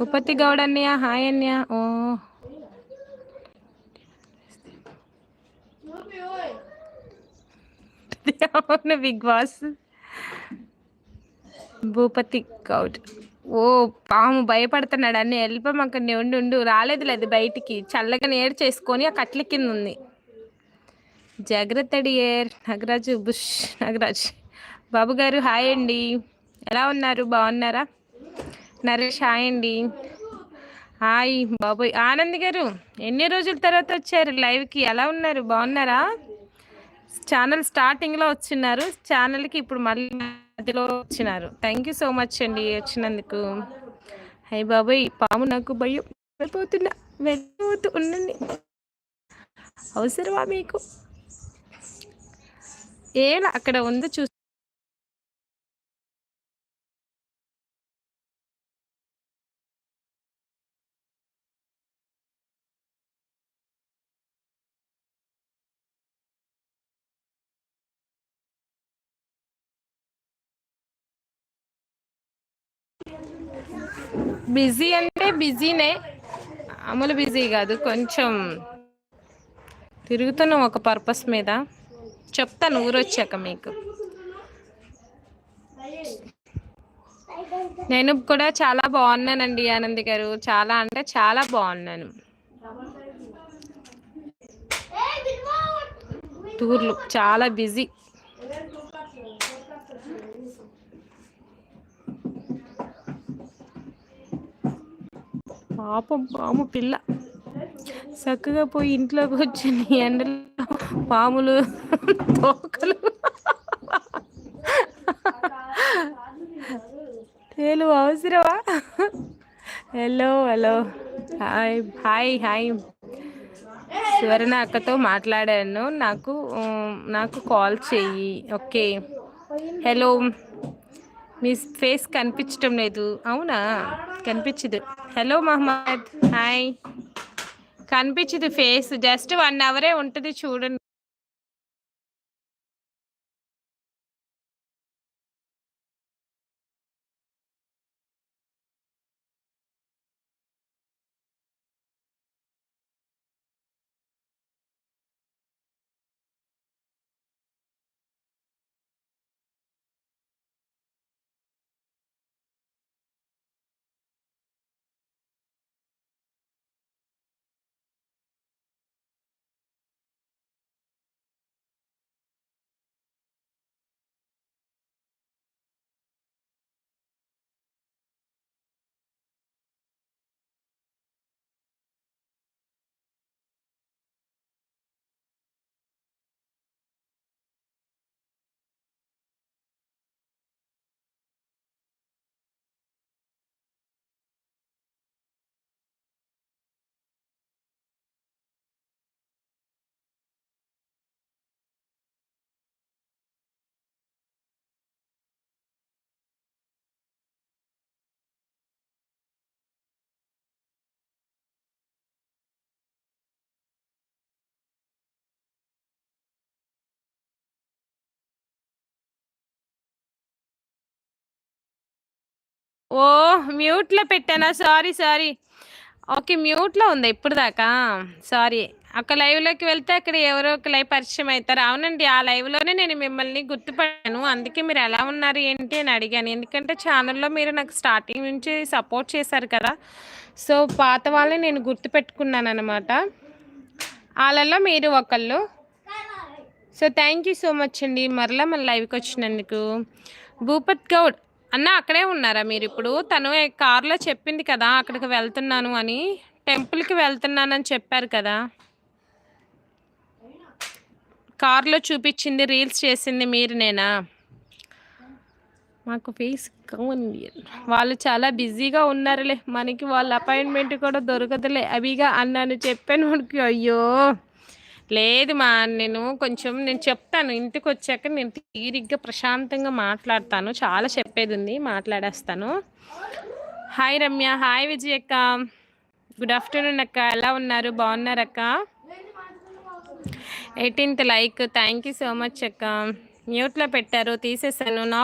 ఉపతి గౌడ్ అన్నయ్య హాయ్ అన్నయ్య ఓ. అవును బిగ్ బాస్. భూపతి గౌడ్. ఓ పాము భయపడుతున్నాడు అన్ని వెళ్ళిపోయి అక్కడ ఉండి ఉండు. రాలేదు లేదు బయటికి. చల్లగా నేడు చేసుకొని ఆ కట్ల కింద ఉంది. జాగ్రత్త డియర్ నగరాజు బుష్ నగరాజ్. బాబు గారు హాయ్ అండి. ఎలా ఉన్నారు? బాగున్నారా? నరేష్ హాయ్ అండి. హాయ్ బాబోయ్. ఆనంద్ గారు ఎన్ని రోజుల తర్వాత వచ్చారు లైవ్కి ఎలా ఉన్నారు? బాగున్నారా? ఛానల్ స్టార్టింగ్లో వచ్చినారు. ఛానల్కి ఇప్పుడు మళ్ళీ మధ్యలో వచ్చినారు. థ్యాంక్ యూ సో మచ్ అండి వచ్చినందుకు. హాయ్ బాబోయ్ పాము నాకు భయం వెళ్ళిపోతున్నా వెళ్ళిపోతూ ఉండండి. అవసరమా మీకు? ఏలా అక్కడ ఉందో చూ బిజీ అంటే బిజీనే. అమలు బిజీ కాదు కొంచెం తిరుగుతున్నాం ఒక పర్పస్ మీద. చెప్తాను ఊరొచ్చాక మీకు. నేను కూడా చాలా బాగున్నానండి ఆనంద్ గారు. చాలా అంటే చాలా బాగున్నాను. టూర్లు చాలా బిజీ. పాపం పాము పిల్ల. చక్కగా పోయి ఇంట్లోకి వచ్చింది. ఎండలో పాములు తోకలు. తేలు అవసరమా? Hello hello hi hi hi Suvarna అక్కతో మాట్లాడాను. నాకు నాకు కాల్ చెయ్యి. ఓకే హలో మీ ఫేస్ కనిపించడం లేదు. అవునా? కనిపించదు. హలో మహమ్మద్ హాయ్ కనిపించదు ఫేస్. జస్ట్ వన్ అవరే ఉంటుంది చూడండి. ఓ మ్యూట్లో పెట్టానా? Sorry sorry. ఓకే మ్యూట్లో ఉంది ఇప్పుడు దాకా సారీ. ఒక లైవ్లోకి వెళ్తే అక్కడ ఎవరో ఒక లైవ్ పరిచయం అవుతారు. అవునండి ఆ లైవ్లోనే నేను మిమ్మల్ని గుర్తుపట్టాను. అందుకే మీరు ఎలా ఉన్నారు ఏంటి అని అడిగాను. ఎందుకంటే ఛానల్లో మీరు నాకు స్టార్టింగ్ నుంచి సపోర్ట్ చేశారు కదా. సో పాత వాళ్ళని నేను గుర్తుపెట్టుకున్నాను అనమాట వాళ్ళల్లో మీరు ఒకళ్ళు. So thank you so much అండి. మరలా మన లైవ్కి వచ్చినందుకు. భూపత్ గౌడ్ అన్న అక్కడే ఉన్నారా మీరు? ఇప్పుడు తను కారులో చెప్పింది కదా అక్కడికి వెళ్తున్నాను అని టెంపుల్కి వెళ్తున్నానని చెప్పారు కదా. కార్లో చూపించింది రీల్స్ చేసింది మీరు నేనా మాకు ఫీస్ వాళ్ళు చాలా బిజీగా ఉన్నారులే. మనకి వాళ్ళ అపాయింట్మెంట్ కూడా దొరకదులే. అవిగా అన్నాను చెప్పాను అయ్యో! లేదు మా నేను కొంచెం నేను చెప్తాను. ఇంటికి వచ్చాక నేను తీరిగ్గా ప్రశాంతంగా మాట్లాడతాను. చాలా చెప్పేది ఉంది మాట్లాడేస్తాను. హాయ్ రమ్య హాయ్ విజయ్ అక్క గుడ్ ఆఫ్టర్నూన్ అక్క ఎలా ఉన్నారు? బాగున్నారక్క? Eighteenth like thank you so much అక్క. మ్యూట్లో పెట్టారు తీసేసాను. నా